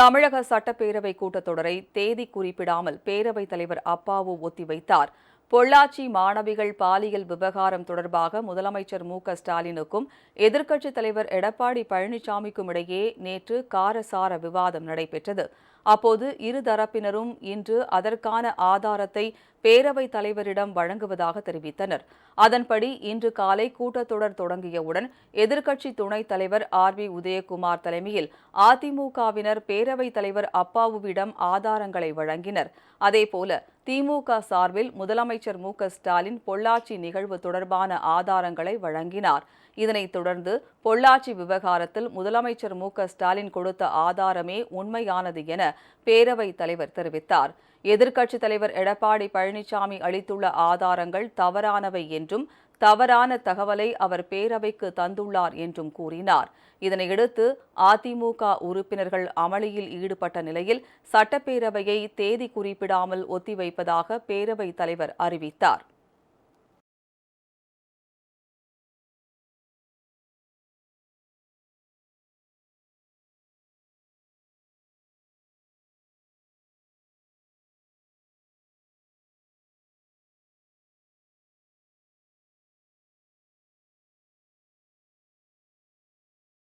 தமிழக சட்டப்பேரவை கூட்டத்தொடரை தேதி குறிப்பிடாமல் பேரவைத் தலைவர் அப்பாவு ஒத்திவைத்தார் பொள்ளாச்சி மாணவிகள் பாலியல் விவகாரம் தொடர்பாக முதலமைச்சர் மு க ஸ்டாலினுக்கும் எதிர்க்கட்சித் தலைவர் எடப்பாடி பழனிசாமிக்கும் இடையே நேற்று காரசார விவாதம் நடைபெற்றது. அப்போது இரு தரப்பினரும் இன்று அதற்கான ஆதாரத்தை பேரவைத் தலைவரிடம் வழங்குவதாக தெரிவித்தனர். அதன்படி இன்று காலை கூட்டத்தொடர் தொடங்கியவுடன் எதிர்க்கட்சி துணைத் தலைவர் ஆர் பி உதயகுமார் தலைமையில் அதிமுகவினர் பேரவைத் தலைவர் அப்பாவுவிடம் ஆதாரங்களை வழங்கினர். அதேபோல திமுக சார்பில் முதலமைச்சர் மு ஸ்டாலின் பொள்ளாச்சி நிகழ்வு தொடர்பான ஆதாரங்களை வழங்கினார். இதனைத் தொடர்ந்து பொள்ளாச்சி விவகாரத்தில் முதலமைச்சர் மு ஸ்டாலின் கொடுத்த ஆதாரமே உண்மையானது என பேரவைத் தலைவர் தெரிவித்தார். எதிர்க்கட்சித் தலைவர் எடப்பாடி பழனிசாமி அளித்துள்ள ஆதாரங்கள் தவறானவை என்றும் தவறான தகவலை அவர் பேரவைக்கு தந்துள்ளார் என்றும் கூறினார். இதனையடுத்து அதிமுக உறுப்பினர்கள் அமளியில் ஈடுபட்ட நிலையில் சட்டப்பேரவையை தேதி குறிப்பிடாமல் ஒத்திவைப்பதாக பேரவைத் தலைவர் அறிவித்தார்.